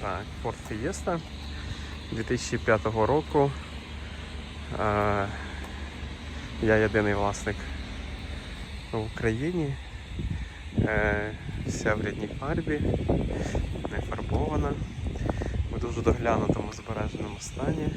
Так, Ford Fiesta 2005 року. Е, я єдиний власник в Україні. Е, вся в рідній фарбі, не фарбована, в дуже доглянутому збереженому стані.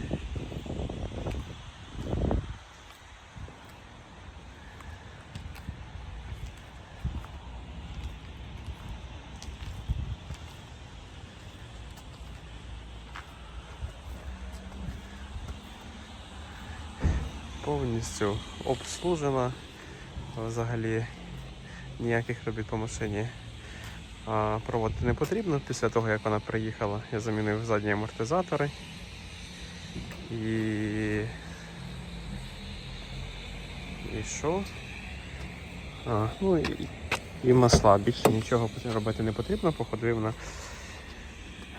повністю обслужена. Взагалі ніяких робіт по машині проводити не потрібно. Після того, як вона приїхала, я замінив задні амортизатори і І що? А, ну і і масла. Більше нічого робити не потрібно, походив вона.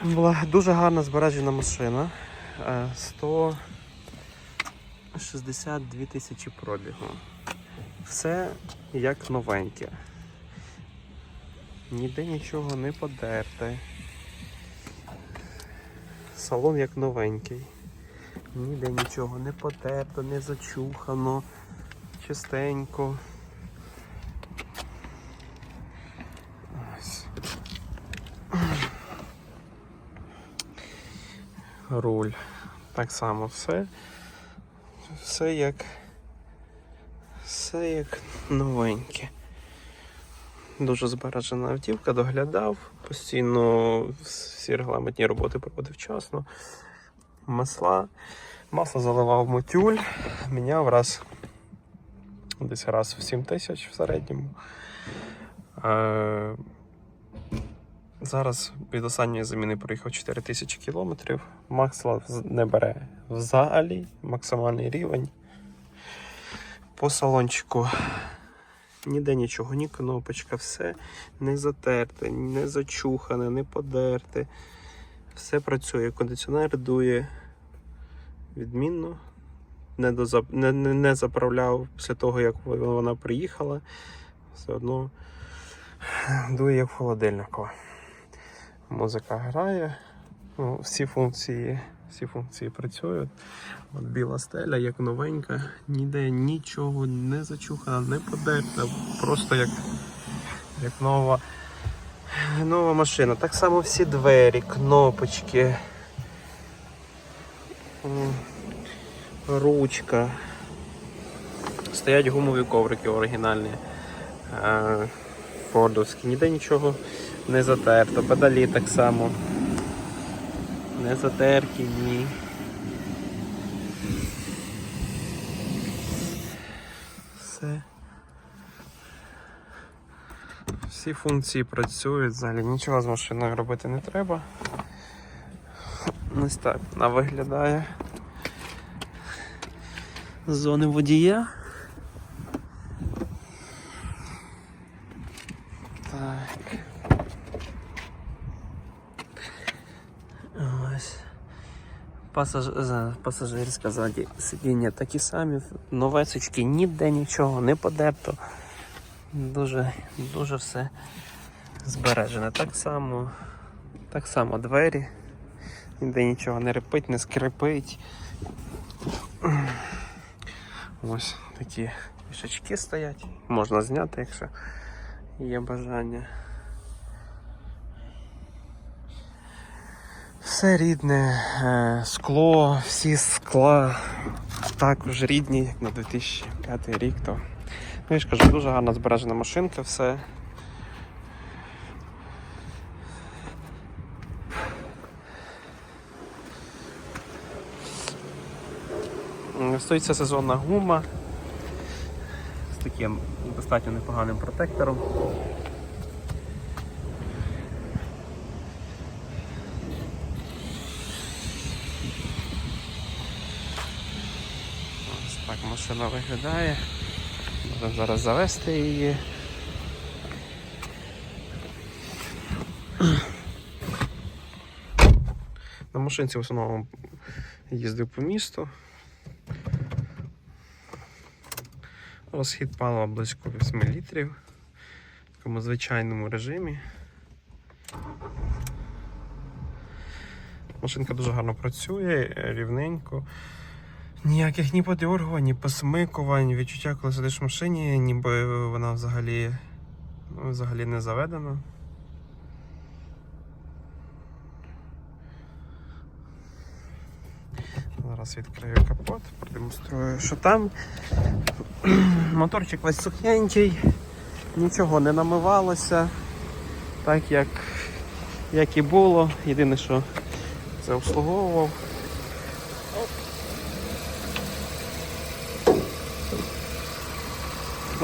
Була дуже гарна збережена машина. Е, 100 62 тисячі пробігу. Все як новеньке. Ніде нічого не подерте. Салон як новенький. Ніде нічого не потерто, не зачухано, чистенько. Ось. Руль. Так само все. Все як все як новеньке. Дуже збережена автівка, доглядав, постійно всі регламентні роботи проводив вчасно. Масла. Масло заливав мотюль, міняв раз десь раз в 7 тисяч в середньому. Зараз від останньої заміни проїхав 4 тисячі кілометрів. Масла не бере взагалі, максимальний рівень. По салончику ніде нічого, ні кнопочка, все не затерте, не зачухане, не подерте. Все працює, кондиціонер дує відмінно. Не, доза... не, не, не заправляв після того, як вона приїхала. Все одно дує як в холодильнику. Музика грає, ну, всі функції, всі функції працюють. От біла стеля, як новенька, ніде нічого не зачухана, не подерта, просто як, як нова, нова машина. Так само всі двері, кнопочки, ручка. Стоять гумові коврики оригінальні. е, Фордовські, ніде нічого не затерто. Педалі так само. Не затерті, ні. Все. Всі функції працюють, взагалі нічого з машиною робити не треба. Ось так вона виглядає. З Зони водія. Пасаж... за- Пасажирська ззаді сидіння такі самі, новесочки, ніде нічого не подерто. Дуже, дуже все збережене. Так само, так само двері. Ніде нічого не репить, не скрипить. Ось такі мішечки стоять. Можна зняти, якщо є бажання. Все рідне, е, скло, всі скла також рідні, як на 2005 рік. То, ну, я ж кажу, дуже гарна збережена машинка, все. М, Стоїть ця сезонна гума з таким достатньо непоганим протектором. Ось так машина виглядає. Можемо зараз завести її. На машинці в основному їздив по місту. Розхід палива близько 8 літрів в такому звичайному режимі. Машинка дуже гарно працює, рівненько. Ніяких ні подергувань, ні посмикувань, відчуття, коли сидиш в машині, ніби вона взагалі, ну, взагалі не заведена. Зараз відкрию капот, продемонструю, що там. Моторчик весь сухенький, нічого не намивалося, так як, як і було. Єдине, що це обслуговував.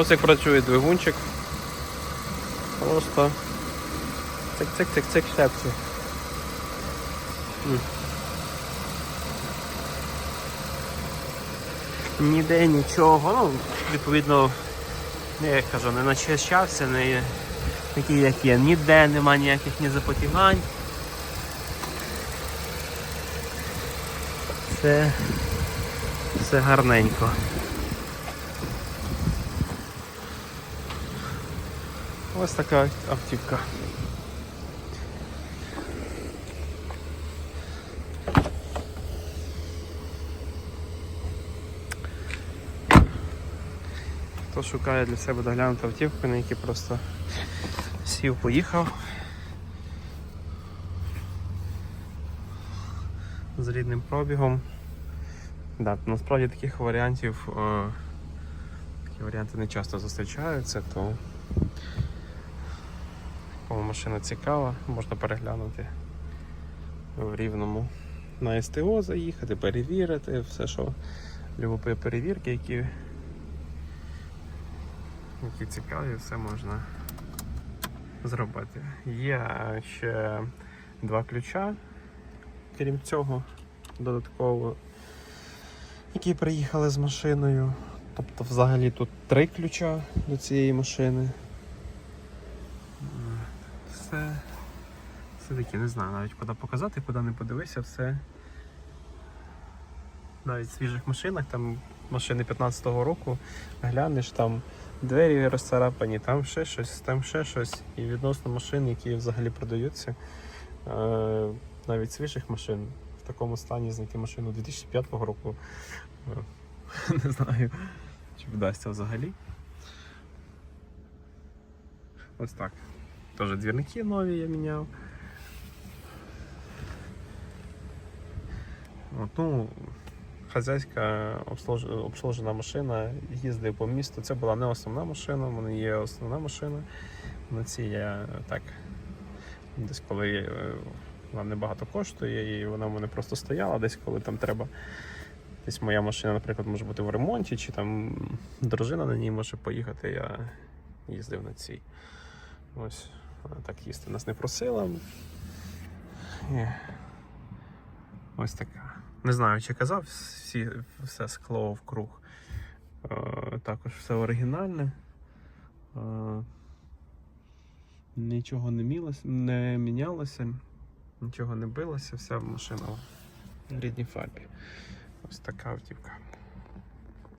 Ось як працює двигунчик. Просто цик-цик-цик-цик шепці. Ніде нічого. Ну, відповідно, як кажу, не начищався, не такий, як є. Ніде нема ніяких ні запотівань. Все, все гарненько. Ось така автівка. Хто шукає для себе доглянуту автівку, на якій просто сів, поїхав. З рідним пробігом. Да, насправді таких варіантів е, такі варіанти не часто зустрічаються, то кому машина цікава, можна переглянути в рівному на СТО заїхати, перевірити все, що любі перевірки, які, які цікаві, все можна зробити. Є ще два ключа, крім цього, додатково, які приїхали з машиною. Тобто взагалі тут три ключа до цієї машини. Все, все таки не знаю навіть куди показати, куди не подивися, все. Навіть в свіжих машинах, там машини 15-го року, глянеш там двері розцарапані, там ще щось, там ще щось. І відносно машин, які взагалі продаються, е, навіть свіжих машин в такому стані знайти машину 2005 року. е, Не знаю, чи вдасться взагалі. Ось так. Теж двірники нові я міняв. От, ну, хазяйська обслуж- обслужена машина, їздив по місту. Це була не основна машина, в мене є основна машина. На цій я так десь коли е, вона небагато коштує, і вона в мене просто стояла, десь коли там треба. Десь моя машина, наприклад, може бути в ремонті, чи там дружина на ній може поїхати, я їздив на цій. Ось, вона так їсти нас не просила. І Ось така. Не знаю, чи казав всі, все скло вкруг. Е, також все оригінальне. Е, нічого не, мілося, не мінялося, нічого не билося, вся машина в рідній фарбі. Ось така автівка.